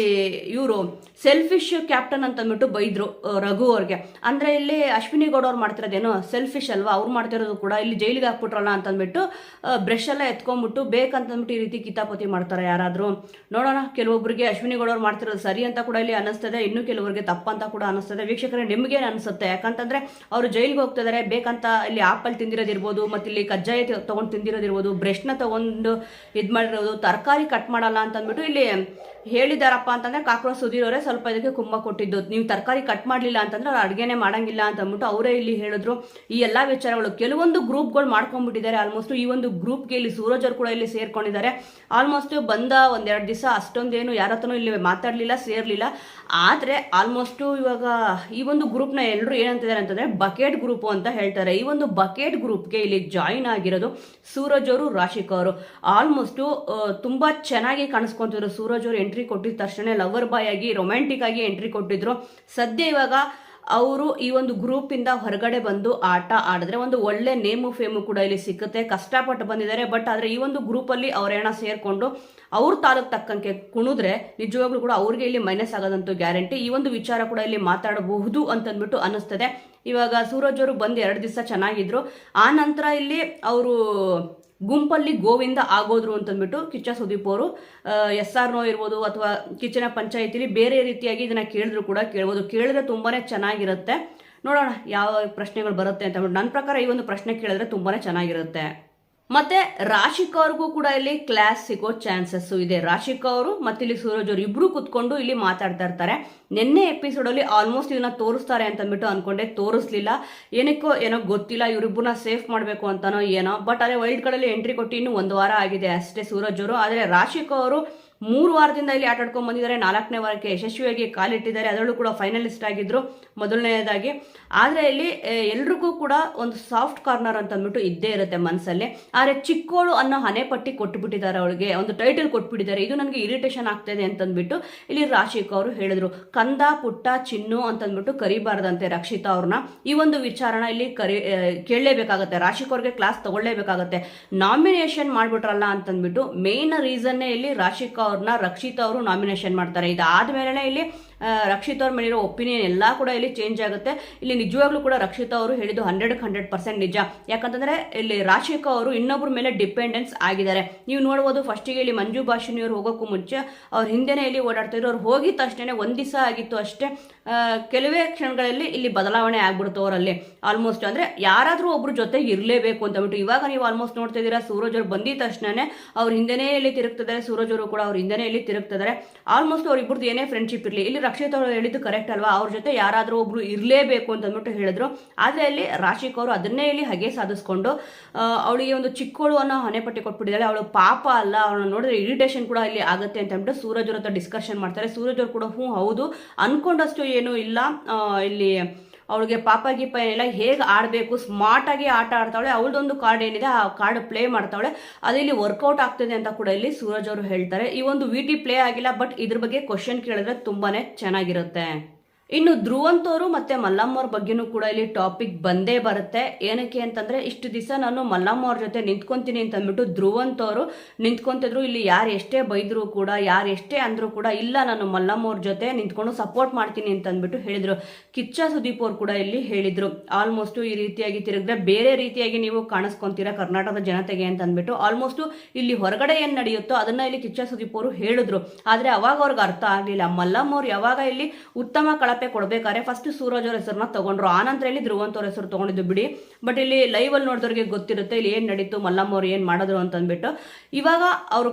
Speaker 1: ಇವರು ಸೆಲ್ಫಿಶ್ ಕ್ಯಾಪ್ಟನ್ ಅಂತ ಅಂದ್ಬಿಟ್ಟು ಬೈದ್ರು ರಘು ಅವ್ರಿಗೆ. ಅಂದ್ರೆ ಇಲ್ಲಿ ಅಶ್ವಿನಿ ಗೌಡ ಅವ್ರು ಮಾಡ್ತಿರೋದೇನೋ ಸೆಲ್ಫಿಶ್ ಅಲ್ವಾ? ಅವ್ರು ಮಾಡ್ತಿರೋದು ಕೂಡ ಇಲ್ಲಿ ಜೈಲಿಗೆ ಹಾಕ್ಬಿಟ್ರಲ್ಲ ಅಂತ ಅಂದ್ಬಿಟ್ಟು ಬ್ರಷ್ ಎಲ್ಲ ಎತ್ಕೊಂಡ್ಬಿಟ್ಟು ಬೇಕಂತಂದ್ಬಿಟ್ಟು ಈ ರೀತಿ ಕಿತಾಪತಿ ಮಾಡ್ತಾರೆ ಯಾರಾದರೂ. ನೋಡೋಣ ಕೆಲವೊಬ್ಬರಿಗೆ ಅಶ್ವಿನಿ ಗೌಡ ಅವ್ರು ಮಾಡ್ತಿರೋದು ಸರಿ ಅಂತ ಕೂಡ ಇಲ್ಲಿ ಅನಿಸ್ತದೆ ಇನ್ನು ಕೆಲವರಿಗೆ ತಪ್ಪಂತ ಕೂಡ ಅನಿಸ್ತದೆ ವೀಕ್ಷಕರೇ ಏನು ಅನಿಸುತ್ತೆ ಯಾಕಂತಂದ್ರೆ ಅವರು ಜೈಲಿಗೆ ಹೋಗ್ತಿದ್ದಾರೆ ಬೇಕಂತ ಇಲ್ಲಿ ಆಪಲ್ ತಿಂದಿರೋದಿರ್ಬೋದು ಮತ್ತೆ ಇಲ್ಲಿ ಕಜ್ಜಾಯ ತೊಗೊಂಡು ತಿಂದಿರೋದಿರ್ಬೋದು ಬ್ರಷ್ನ ತಗೊಂಡು ಇದು ಮಾಡಿರೋದು ತರಕಾರಿ ಕಟ್ ಮಾಡಲ್ಲ ಅಂತ ಅಂದ್ಬಿಟ್ಟು ಇಲ್ಲಿ ಹೇಳಿದಾರಪ್ಪ ಅಂತಂದ್ರೆ ಕಾಕ್ರೋಚ್ ಸುಧೀರ್ ಅವರೇ ಸ್ವಲ್ಪ ಇದಕ್ಕೆ ಕುಂಭ ಕೊಟ್ಟಿದ್ದು. ನೀವು ತರಕಾರಿ ಕಟ್ ಮಾಡಲಿಲ್ಲ ಅಂತಂದ್ರೆ ಅವ್ರು ಅಡುಗೆನೇ ಮಾಡಂಗಿಲ್ಲ ಅಂತ ಅಂದ್ಬಿಟ್ಟು ಅವರೇ ಇಲ್ಲಿ ಹೇಳಿದ್ರು. ಈ ಎಲ್ಲ ವಿಚಾರಗಳು ಕೆಲವೊಂದು ಗ್ರೂಪ್ಗಳು ಮಾಡ್ಕೊಂಡ್ಬಿಟ್ಟಿದ್ದಾರೆ. ಆಲ್ಮೋಸ್ಟ್ ಈ ಒಂದು ಗ್ರೂಪ್ಗೆ ಇಲ್ಲಿ ಸೂರಜ್ ಅವರು ಕೂಡ ಇಲ್ಲಿ ಸೇರ್ಕೊಂಡಿದ್ದಾರೆ. ಆಲ್ಮೋಸ್ಟ್ ಬಂದ ಒಂದೆರಡು ದಿವಸ ಅಷ್ಟೊಂದೇನು ಯಾರ ಹತ್ರನೂ ಇಲ್ಲಿ ಮಾತಾಡಲಿಲ್ಲ, ಸೇರ್ಲಿಲ್ಲ. ಆದರೆ ಆಲ್ಮೋಸ್ಟ್ ಇವಾಗ ಈ ಒಂದು ಗ್ರೂಪ್ನ ಎಲ್ಲರೂ ಏನಂತಿದ್ದಾರೆ ಅಂತಂದ್ರೆ ಬಕೆಟ್ ಗ್ರೂಪ್ ಅಂತ ಹೇಳ್ತಾರೆ. ಈ ಒಂದು ಬಕೆಟ್ ಗ್ರೂಪ್ಗೆ ಇಲ್ಲಿ ಜಾಯಿನ್ ಆಗಿರೋದು ಸೂರಜ್ ಅವರು, ರಾಶಿಕ್ ಅವರು. ಆಲ್ಮೋಸ್ಟ್ ತುಂಬಾ ಚೆನ್ನಾಗಿ ಕಾಣಿಸ್ಕೊಂತಿದ್ರು ಸೂರಜ್ ಅವರು ಎಂಟ್ರಿ ಕೊಟ್ಟಿದ ತಕ್ಷಣ ಲವರ್ ಬಾಯ್ ಆಗಿ ರೊಮ್ಯಾಂಟಿಕ್ ಆಗಿ ಎಂಟ್ರಿ ಕೊಟ್ಟಿದ್ರು. ಸದ್ಯ ಇವಾಗ ಅವರು ಈ ಒಂದು ಗ್ರೂಪ್ ಇಂದ ಹೊರಗಡೆ ಬಂದು ಆಟ ಆಡಿದ್ರೆ ಒಂದು ಒಳ್ಳೆ ನೇಮು ಫೇಮು ಕೂಡ ಇಲ್ಲಿ ಸಿಕ್ಕುತ್ತೆ. ಕಷ್ಟಪಟ್ಟು ಬಂದಿದ್ದಾರೆ. ಬಟ್ ಆದ್ರೆ ಈ ಒಂದು ಗ್ರೂಪ್ ಅಲ್ಲಿ ಅವ್ರೇನ ಸೇರ್ಕೊಂಡು ಅವ್ರ ತಾಲೂಕ್ ತಕ್ಕಂಗೆ ಕುಣಿದ್ರೆ ನಿಜವಾಗ್ಲೂ ಕೂಡ ಅವ್ರಿಗೆ ಇಲ್ಲಿ ಮೈನಸ್ ಆಗೋದಂತೂ ಗ್ಯಾರಂಟಿ ಈ ಒಂದು ವಿಚಾರ ಕೂಡ ಇಲ್ಲಿ ಮಾತಾಡಬಹುದು ಅಂತಂದ್ಬಿಟ್ಟು ಅನಿಸ್ತದೆ ಇವಾಗ ಸೂರಜ್ ಅವರು ಬಂದು ಎರಡು ದಿವಸ ಚೆನ್ನಾಗಿದ್ರು. ಆ ನಂತರ ಇಲ್ಲಿ ಅವರು ಗುಂಪಲ್ಲಿ ಗೋವಿಂದ ಆಗೋದ್ರು ಅಂತಂದ್ಬಿಟ್ಟು ಕಿಚ್ಚ ಸುದೀಪ್ ಅವರು ಎಸ್ ಆರ್ ನೋ ಇರ್ಬೋದು ಅಥವಾ ಕಿಚ್ಚನ ಪಂಚಾಯಿತಿಲಿ ಬೇರೆ ರೀತಿಯಾಗಿ ಇದನ್ನ ಕೇಳಿದ್ರು ಕೂಡ ಕೇಳ್ಬೋದು. ಕೇಳಿದ್ರೆ ತುಂಬಾನೇ ಚೆನ್ನಾಗಿರುತ್ತೆ. ನೋಡೋಣ ಯಾವ ಪ್ರಶ್ನೆಗಳು ಬರುತ್ತೆ ಅಂತ. ನನ್ನ ಪ್ರಕಾರ ಈ ಒಂದು ಪ್ರಶ್ನೆ ಕೇಳಿದ್ರೆ ತುಂಬಾನೇ ಚೆನ್ನಾಗಿರುತ್ತೆ. ಮತ್ತೆ ರಾಶಿಕ್ ಅವ್ರಿಗೂ ಕೂಡ ಇಲ್ಲಿ ಕ್ಲಾಸ್ ಸಿಗೋ ಚಾನ್ಸಸ್ ಇದೆ. ರಾಶಿಕ ಅವರು ಮತ್ತೆ ಇಲ್ಲಿ ಸೂರಜ್ ಅವರು ಇಬ್ರು ಕುತ್ಕೊಂಡು ಇಲ್ಲಿ ಮಾತಾಡ್ತಾ ಇರ್ತಾರೆ. ನಿನ್ನೆ ಎಪಿಸೋಡ್ ಅಲ್ಲಿ ಆಲ್ಮೋಸ್ಟ್ ಇದನ್ನ ತೋರಿಸ್ತಾರೆ ಅಂತ ಅಂದ್ಬಿಟ್ಟು ಅನ್ಕೊಂಡೆ. ತೋರಿಸ್ಲಿಲ್ಲ. ಏನಕ್ಕೋ ಏನೋ ಗೊತ್ತಿಲ್ಲ. ಇವರಿಬ್ಬರನ್ನ ಸೇಫ್ ಮಾಡಬೇಕು ಅಂತಾನೋ ಏನೋ. ಬಟ್ ಅದೇ ವೈಲ್ಡ್ಗಳಲ್ಲಿ ಎಂಟ್ರಿ ಕೊಟ್ಟು ಇನ್ನು ಒಂದು ವಾರ ಆಗಿದೆ ಅಷ್ಟೇ ಸೂರಜ್ ಅವರು. ಆದರೆ ರಾಶಿಕ ಅವರು ಮೂರು ವಾರದಿಂದ ಇಲ್ಲಿ ಆಟ ಆಡ್ಕೊಂಡು ಬಂದಿದ್ದಾರೆ. ನಾಲ್ಕನೇ ವಾರಕ್ಕೆ ಯಶಸ್ವಿಯಾಗಿ ಕಾಲಿಟ್ಟಿದ್ದಾರೆ. ಅದರಲ್ಲೂ ಕೂಡ ಫೈನಲಿಸ್ಟ್ ಆಗಿದ್ರು ಮೊದಲನೆಯದಾಗಿ. ಆದರೆ ಇಲ್ಲಿ ಎಲ್ರಿಗೂ ಕೂಡ ಒಂದು ಸಾಫ್ಟ್ ಕಾರ್ನರ್ ಅಂತ ಅಂದ್ಬಿಟ್ಟು ಇದ್ದೇ ಇರುತ್ತೆ ಮನಸ್ಸಲ್ಲಿ ಆದರೆ ಚಿಕ್ಕೋಳು ಅನ್ನೋ ಹಣೆ ಪಟ್ಟಿ ಕೊಟ್ಟುಬಿಟ್ಟಿದ್ದಾರೆ ಅವಳಿಗೆ. ಒಂದು ಟೈಟಲ್ ಕೊಟ್ಬಿಟ್ಟಿದ್ದಾರೆ. ಇದು ನನಗೆ ಇರಿಟೇಷನ್ ಆಗ್ತಿದೆ ಅಂತಂದ್ಬಿಟ್ಟು ಇಲ್ಲಿ ರಾಶಿಕ್ ಅವರು ಹೇಳಿದ್ರು. ಕಂದ, ಪುಟ್ಟ, ಚಿನ್ನು ಅಂತಂದ್ಬಿಟ್ಟು ಕರಿಬಾರ್ದಂತೆ ರಕ್ಷಿತಾ ಅವ್ರನ್ನ. ಈ ಒಂದು ವಿಚಾರನ ಇಲ್ಲಿ ಕರಿ ಕೇಳಲೇಬೇಕಾಗತ್ತೆ. ರಾಶಿಕ್ ಅವ್ರಿಗೆ ಕ್ಲಾಸ್ ತಗೊಳ್ಳೇಬೇಕಾಗತ್ತೆ. ನಾಮಿನೇಷನ್ ಮಾಡ್ಬಿಟ್ರಲ್ಲ ಅಂತಂದ್ಬಿಟ್ಟು ಮೇನ್ ರೀಸನ್ನೇ ಇಲ್ಲಿ ರಾಶಿಕ್ ಅವ್ರನ್ನ ರಕ್ಷಿತ್ ಅವರು ನಾಮಿನೇಷನ್ ಮಾಡ್ತಾರೆ. ಇದಾದ್ಮೇಲೆ ಇಲ್ಲಿ ರಕ್ಷಿತ್ ಅವ್ರ ಮೇಲಿರೋ ಒಪಿನಿಯನ್ ಎಲ್ಲ ಕೂಡ ಇಲ್ಲಿ ಚೇಂಜ್ ಆಗುತ್ತೆ. ಇಲ್ಲಿ ನಿಜವಾಗ್ಲೂ ಕೂಡ ರಕ್ಷಿತಾ ಅವರು ಹೇಳಿದ್ದು ಹಂಡ್ರೆಡ್ ಹಂಡ್ರೆಡ್ ಪರ್ಸೆಂಟ್ ನಿಜ. ಯಾಕಂತಂದ್ರೆ ಇಲ್ಲಿ ರಾಶಿಕ ಅವರು ಇನ್ನೊಬ್ಬರ ಮೇಲೆ ಡಿಪೆಂಡೆನ್ಸ್ ಆಗಿದ್ದಾರೆ. ನೀವು ನೋಡ್ಬೋದು ಫಸ್ಟಿಗೆ ಇಲ್ಲಿ ಮಂಜು ಭಾಷಿನಿ ಅವ್ರು ಹೋಗೋಕ್ಕೂ ಮುಂಚೆ ಅವ್ರ ಹಿಂದೆನೇ ಇಲ್ಲಿ ಓಡಾಡ್ತಿದ್ರು ಅವ್ರು ಹೋಗಿದ ತಕ್ಷಣ ಒಂದ್ ದಿವಸ ಆಗಿತ್ತು ಅಷ್ಟೇ. ಕೆಲವೇ ಕ್ಷಣಗಳಲ್ಲಿ ಇಲ್ಲಿ ಬದಲಾವಣೆ ಆಗ್ಬಿಡ್ತು ಅವರಲ್ಲಿ. ಆಲ್ಮೋಸ್ಟ್ ಅಂದ್ರೆ ಯಾರಾದರೂ ಒಬ್ರು ಜೊತೆ ಇರಲೇಬೇಕು ಅಂತ ಬಿಟ್ಟು ಇವಾಗ ನೀವು ಆಲ್ಮೋಸ್ಟ್ ನೋಡ್ತಾ ಇದ್ದೀರಾ, ಸೂರಜ್ ಅವ್ರು ಬಂದಿದ ತಕ್ಷಣನೇ ಅವ್ರ ಹಿಂದೆನೇ ಇಲ್ಲಿ ತಿರುಗ್ತಿದ್ದಾರೆ, ಸೂರಜ್ ಅವರು ಕೂಡ ಅವ್ರ ಹಿಂದೆನೇ ಇಲ್ಲಿ ತಿರುಗ್ತಿದ್ದಾರೆ. ಆಲ್ಮೋಸ್ಟ್ ಅವ್ರ ಇಬ್ಬರದ್ದು ಏನೇ ಫ್ರೆಂಡ್ಶಿಪ್ ಇರಲಿ, ಇಲ್ಲಿ ರಕ್ಷಿತ್ ಅವರು ಹೇಳಿದ್ದು ಕರೆಕ್ಟ್ ಅಲ್ವಾ? ಅವ್ರ ಜೊತೆ ಯಾರಾದರೂ ಒಬ್ರು ಇರಲೇಬೇಕು ಅಂತ ಅಂದ್ಬಿಟ್ಟು ಹೇಳಿದ್ರು. ಆದರೆ ಅಲ್ಲಿ ರಾಶಿಕ್ ಅವರು ಅದನ್ನೇ ಇಲ್ಲಿ ಹಗೆ ಸಾಧಿಸ್ಕೊಂಡು ಅವಳಿಗೆ ಒಂದು ಚಿಕ್ಕೋಳು ಅನ್ನೋ ಹಣೆಪಟ್ಟಿ ಕೊಟ್ಬಿಟ್ಟಿದ್ದಾಳೆ ಅವಳು ಪಾಪ ಅಲ್ಲ, ಅವಳನ್ನ ನೋಡಿದ್ರೆ ಇರಿಟೇಷನ್ ಕೂಡ ಇಲ್ಲಿ ಆಗುತ್ತೆ ಅಂತ ಅಂದ್ಬಿಟ್ಟು ಸೂರಜ್ ಅವ್ರ ಹತ್ರ ಡಿಸ್ಕಷನ್ ಮಾಡ್ತಾರೆ. ಸೂರಜ್ ಅವ್ರು ಕೂಡ ಹ್ಞೂ ಹೌದು. ಅನ್ಕೊಂಡಷ್ಟು ಏನೂ ಇಲ್ಲ. ಇಲ್ಲಿ ಅವಳಿಗೆ ಪಾಪ ಗೀಪ ಏನಿಲ್ಲ ಹೇಗೆ ಆಡಬೇಕು ಸ್ಮಾರ್ಟಾಗಿ ಆಟ ಆಡ್ತಾವಳೆ, ಅವಳದೊಂದು ಕಾರ್ಡ್ ಏನಿದೆ, ಆ ಕಾರ್ಡ್ ಪ್ಲೇ ಮಾಡ್ತಾವಳೆ. ಅದು ಇಲ್ಲಿ ವರ್ಕೌಟ್ ಆಗ್ತದೆ ಅಂತ ಕೂಡ ಇಲ್ಲಿ ಸೂರಜ್ ಅವರು ಹೇಳ್ತಾರೆ. ಈ ಒಂದು ವಿ ಟಿ ಪ್ಲೇ ಆಗಿಲ್ಲ ಬಟ್ ಇದ್ರ ಬಗ್ಗೆ ಕ್ವಶನ್ ಕೇಳಿದ್ರೆ ತುಂಬಾನೇ ಚೆನ್ನಾಗಿರುತ್ತೆ. ಇನ್ನು ಧ್ರುವಂತವರು ಮತ್ತೆ ಮಲ್ಲಮ್ಮವ್ರ ಬಗ್ಗೆನೂ ಕೂಡ ಇಲ್ಲಿ ಟಾಪಿಕ್ ಬಂದೇ ಬರುತ್ತೆ. ಏನಕ್ಕೆ ಅಂತಂದ್ರೆ, ಇಷ್ಟು ದಿವಸ ನಾನು ಮಲ್ಲಮ್ಮ ಅವ್ರ ಜೊತೆ ನಿಂತ್ಕೊಂತೀನಿ ಅಂತ ಅಂದ್ಬಿಟ್ಟು ಧ್ರುವಂತವರು ನಿಂತ್ಕೊಂತಿದ್ರು. ಇಲ್ಲಿ ಯಾರು ಎಷ್ಟೇ ಬೈದ್ರು ಕೂಡ, ಯಾರು ಎಷ್ಟೇ ಅಂದ್ರೂ ಕೂಡ, ಇಲ್ಲ, ನಾನು ಮಲ್ಲಮ್ಮ ಅವ್ರ ಜೊತೆ ನಿಂತ್ಕೊಂಡು ಸಪೋರ್ಟ್ ಮಾಡ್ತೀನಿ ಅಂತ ಅಂದ್ಬಿಟ್ಟು ಹೇಳಿದ್ರು. ಕಿಚ್ಚ ಸುದೀಪ್ ಅವ್ರು ಕೂಡ ಇಲ್ಲಿ ಹೇಳಿದ್ರು. ಆಲ್ಮೋಸ್ಟ್ ಈ ರೀತಿಯಾಗಿ ತಿರುಗಿದ್ರೆ ಬೇರೆ ರೀತಿಯಾಗಿ ನೀವು ಕಾಣಿಸ್ಕೊಂತೀರಾ ಕರ್ನಾಟಕದ ಜನತೆಗೆ ಅಂತ ಅಂದ್ಬಿಟ್ಟು ಆಲ್ಮೋಸ್ಟ್ ಇಲ್ಲಿ ಹೊರಗಡೆ ಏನ್ ನಡೆಯುತ್ತೋ ಅದನ್ನ ಇಲ್ಲಿ ಕಿಚ್ಚ ಸುದೀಪ್ ಅವರು ಹೇಳಿದ್ರು. ಆದ್ರೆ ಅವಾಗ ಅವ್ರಿಗೆ ಅರ್ಥ ಆಗ್ಲಿಲ್ಲ. ಮಲ್ಲಮ್ಮ ಅವ್ರು ಯಾವಾಗ ಇಲ್ಲಿ ಉತ್ತಮ ಕಳಪೆ ಕೊಡ್ಬೇಕಾದ್ರೆ ಫಸ್ಟ್ ಸೂರಜ್ ಅವ್ರ ಹೆಸರನ್ನ ತಗೊಂಡ್ರು. ಆನಂತರ ಇಲ್ಲಿ ಧ್ರುವಂತ ಅವ್ರ ಹೆಸರು ತಗೊಂಡಿದ್ದು ಬಿಡಿ. ಬಟ್ ಇಲ್ಲಿ ಲೈವ್ ಅಲ್ಲಿ ನೋಡಿದವ್ರಿಗೆ ಗೊತ್ತಿರುತ್ತೆ, ಇಲ್ಲಿ ಏನ್ ನಡೀತು, ಮಲ್ಲಮ್ಮ ಅವ್ರು ಏನ್ ಮಾಡಿದ್ರು ಅಂತ ಅಂದ್ಬಿಟ್ಟು ಇವಾಗ ಅವರು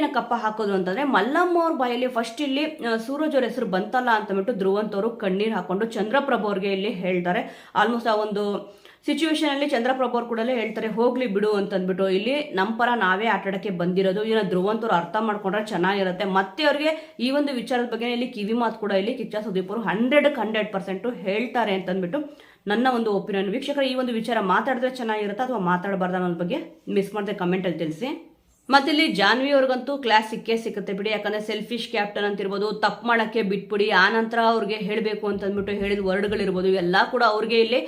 Speaker 1: ಏನ ಕಪ್ಪ ಹಾಕೋದು ಅಂತಂದ್ರೆ, ಮಲ್ಲಮ್ಮ ಅವ್ರ ಬಾಯಲ್ಲಿ ಫಸ್ಟ್ ಇಲ್ಲಿ ಸೂರಜ್ ಅವ್ರ ಹೆಸರು ಬಂತಲ್ಲ ಅಂತಂದ್ಬಿಟ್ಟು ಧ್ರುವಂತ್ ಅವರು ಕಣ್ಣೀರ್ ಹಾಕೊಂಡು ಚಂದ್ರಪ್ರಭ ಅವ್ರಿಗೆ ಇಲ್ಲಿ ಹೇಳ್ತಾರೆ. ಆಲ್ಮೋಸ್ಟ್ ಆ ಒಂದು ಸಿಚುವೇಶನ್ ಅಲ್ಲಿ ಚಂದ್ರಪ್ರಭು ಅವ್ರು ಕೂಡ ಹೇಳ್ತಾರೆ, ಹೋಗ್ಲಿ ಬಿಡು ಅಂತ ಅಂದ್ಬಿಟ್ಟು ಇಲ್ಲಿ ನಮ್ಮ ಪರ ನಾವೇ ಆಟಾಡಕ್ಕೆ ಬಂದಿರೋದು ಇದನ್ನ ಧ್ರುವಂತರು ಅರ್ಥ ಮಾಡ್ಕೊಂಡ್ರೆ ಚೆನ್ನಾಗಿರುತ್ತೆ. ಮತ್ತೆ ಅವ್ರಿಗೆ ಈ ಒಂದು ವಿಚಾರದ ಬಗ್ಗೆ ಇಲ್ಲಿ ಕಿವಿ ಮಾತು ಕೂಡ ಇಲ್ಲಿ ಕಿಚ್ಚ ಸುದೀಪ್ ಅವರು ಹಂಡ್ರೆಡ್ ಹಂಡ್ರೆಡ್ ಪರ್ಸೆಂಟ್ ಹೇಳ್ತಾರೆ ಅಂತ ಅಂದ್ಬಿಟ್ಟು ನನ್ನ ಒಂದು ಒಪಿನಿಯನ್ ವೀಕ್ಷಕರ, ಈ ಒಂದು ವಿಚಾರ ಮಾತಾಡಿದ್ರೆ ಚೆನ್ನಾಗಿರುತ್ತೆ ಅಥವಾ ಮಾತಾಡಬಾರ್ದು ಅನ್ನೋದ್ರ ಬಗ್ಗೆ ಮಿಸ್ ಮಾಡದೆ ಕಮೆಂಟಲ್ಲಿ ತಿಳಿಸಿ. ಮತ್ತೆ ಇಲ್ಲಿ ಜಾನ್ವಿ ಅವ್ರಿಗಂತೂ ಕ್ಲಾಸ್ ಸಿಕ್ಕೇ ಸಿಕ್ಕುತ್ತೆ ಬಿಡಿ. ಯಾಕಂದ್ರೆ ಸೆಲ್ಫಿಶ್ ಕ್ಯಾಪ್ಟನ್ ಅಂತ ಇರ್ಬೋದು ತಪ್ಪು ಮಾಡೋಕ್ಕೆ ಬಿಟ್ಬಿಡಿ, ಆ ನಂತರ ಅವ್ರಿಗೆ ಹೇಳಬೇಕು ಅಂತಂದ್ಬಿಟ್ಟು ಹೇಳಿದ ವರ್ಡ್ಗಳಿರ್ಬೋದು ಎಲ್ಲ ಕೂಡ ಅವ್ರಿಗೆ ಇಲ್ಲಿ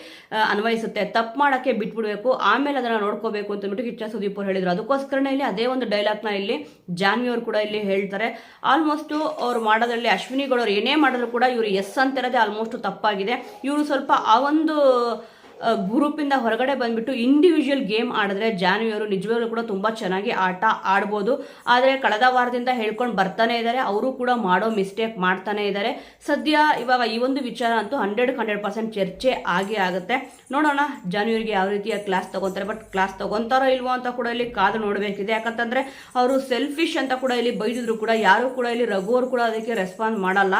Speaker 1: ಅನ್ವಯಿಸುತ್ತೆ. ತಪ್ಪು ಮಾಡೋಕ್ಕೆ ಬಿಟ್ಬಿಡಬೇಕು, ಆಮೇಲೆ ಅದನ್ನು ನೋಡ್ಕೋಬೇಕು ಅಂತಂದ್ಬಿಟ್ಟು ಕಿಚ್ಚ ಸುದೀಪ್ ಅವ್ರು ಹೇಳಿದ್ರು. ಅದಕ್ಕೋಸ್ಕರನೇ ಇಲ್ಲಿ ಅದೇ ಒಂದು ಡೈಲಾಗ್ನ ಇಲ್ಲಿ ಜಾನ್ವಿ ಅವ್ರು ಕೂಡ ಇಲ್ಲಿ ಹೇಳ್ತಾರೆ. ಆಲ್ಮೋಸ್ಟು ಅವ್ರು ಮಾಡೋದ್ರಲ್ಲಿ ಅಶ್ವಿನಿಗಳು ಅವ್ರು ಏನೇ ಮಾಡಿದ್ರು ಕೂಡ ಇವರು ಎಸ್ ಅಂತಿರೋದೇ ಆಲ್ಮೋಸ್ಟ್ ತಪ್ಪಾಗಿದೆ. ಇವರು ಸ್ವಲ್ಪ ಆ ಒಂದು ಗ್ರೂಪಿಂದ ಹೊರಗಡೆ ಬಂದ್ಬಿಟ್ಟು ಇಂಡಿವಿಜುವಲ್ ಗೇಮ್ ಆಡಿದ್ರೆ ಜಾನ್ವಿಯವರು ನಿಜವಾಗ್ಲೂ ಕೂಡ ತುಂಬ ಚೆನ್ನಾಗಿ ಆಟ ಆಡ್ಬೋದು. ಆದರೆ ಕಳೆದ ವಾರದಿಂದ ಹೇಳ್ಕೊಂಡು ಬರ್ತಾನೆ ಇದ್ದಾರೆ ಅವರು ಕೂಡ ಮಾಡೋ ಮಿಸ್ಟೇಕ್ ಮಾಡ್ತಾನೆ ಇದ್ದಾರೆ ಸದ್ಯ ಇವಾಗ ಈ ಒಂದು ವಿಚಾರ ಅಂತೂ ಹಂಡ್ರೆಡ್ ಹಂಡ್ರೆಡ್ ಪರ್ಸೆಂಟ್ ಚರ್ಚೆ ಆಗೇ ಆಗುತ್ತೆ. ನೋಡೋಣ ಜಾನ್ವಿಯರಿಗೆ ಯಾವ ರೀತಿಯ ಕ್ಲಾಸ್ ತಗೊಂತಾರೆ. ಬಟ್ ಕ್ಲಾಸ್ ತಗೊಂತಾರೋ ಇಲ್ವೋ ಅಂತ ಕೂಡ ಇಲ್ಲಿ ಕಾದು ನೋಡಬೇಕಿದೆ. ಯಾಕಂತಂದ್ರೆ ಅವರು ಸೆಲ್ಫಿಶ್ ಅಂತ ಕೂಡ ಇಲ್ಲಿ ಬೈದಿದ್ರು ಕೂಡ ಯಾರು ಕೂಡ ಇಲ್ಲಿ ರಘು ಅವರು ಕೂಡ ಅದಕ್ಕೆ ರೆಸ್ಪಾನ್ಸ್ ಮಾಡಲ್ಲ.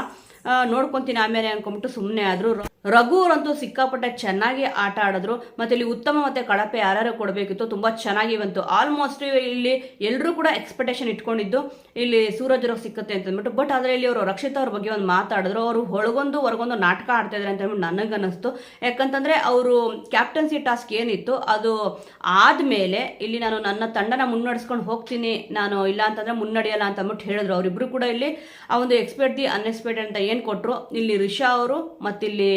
Speaker 1: ನೋಡ್ಕೊಂತೀನಿ ಆಮೇಲೆ ಅನ್ಕೊಂಬಿಟ್ಟು ಸುಮ್ಮನೆ ಆದ್ರು. ರಘು ಅವರಂತೂ ಸಿಕ್ಕಾಪಟ್ಟೆ ಚೆನ್ನಾಗಿ ಆಟ ಆಡಿದ್ರು. ಮತ್ತೆ ಇಲ್ಲಿ ಉತ್ತಮ ಮತ್ತೆ ಕಳಪೆ ಯಾರ್ಯಾರು ಕೊಡಬೇಕಿತ್ತು, ತುಂಬಾ ಚೆನ್ನಾಗಿ ಬಂತು. ಆಲ್ಮೋಸ್ಟ್ ಇಲ್ಲಿ ಎಲ್ಲರೂ ಕೂಡ ಎಕ್ಸ್ಪೆಕ್ಟೇಷನ್ ಇಟ್ಕೊಂಡಿದ್ದು ಇಲ್ಲಿ ಸೂರಜ್ ಅವ್ರಿಗೆ ಸಿಕ್ಕುತ್ತೆ ಅಂತ ಅಂದ್ಬಿಟ್ಟು. ಬಟ್ ಆದ್ರೆ ಇಲ್ಲಿ ಅವರು ರಕ್ಷಿತ ಅವ್ರ ಬಗ್ಗೆ ಒಂದು ಮಾತಾಡಿದ್ರು. ಅವರು ಹೊಳಗೊಂದು ಹೊರಗೊಂದು ನಾಟಕ ಆಡ್ತಾ ಹೇಳ್ಬಿಟ್ಟು ನನಗನ್ನಿಸ್ತು. ಯಾಕಂತಂದ್ರೆ ಅವರು ಕ್ಯಾಪ್ಟನ್ಸಿ ಟಾಸ್ಕ್ ಏನಿತ್ತು, ಅದು ಆದ್ಮೇಲೆ ಇಲ್ಲಿ ನಾನು ನನ್ನ ತಂಡನ ಮುನ್ನಡೆಸ್ಕೊಂಡು ಹೋಗ್ತೀನಿ, ನಾನು ಇಲ್ಲ ಅಂತಂದ್ರೆ ಮುನ್ನಡೆಯಲ್ಲ ಅಂತ ಅಂದ್ಬಿಟ್ಟು ಹೇಳಿದ್ರು. ಅವರಿಬ್ಬರು ಕೂಡ ಇಲ್ಲಿ ಆ ಒಂದು ಎಕ್ಸ್ಪೆಕ್ಟ್ ದಿ ಅನ್ಎಕ್ಸ್ಪೆಕ್ಟೆಡ್ ಅಂತ ಏನು ಕೊಟ್ಟರು ಇಲ್ಲಿ ರಿಷಾ ಅವರು ಮತ್ತಿಲ್ಲಿ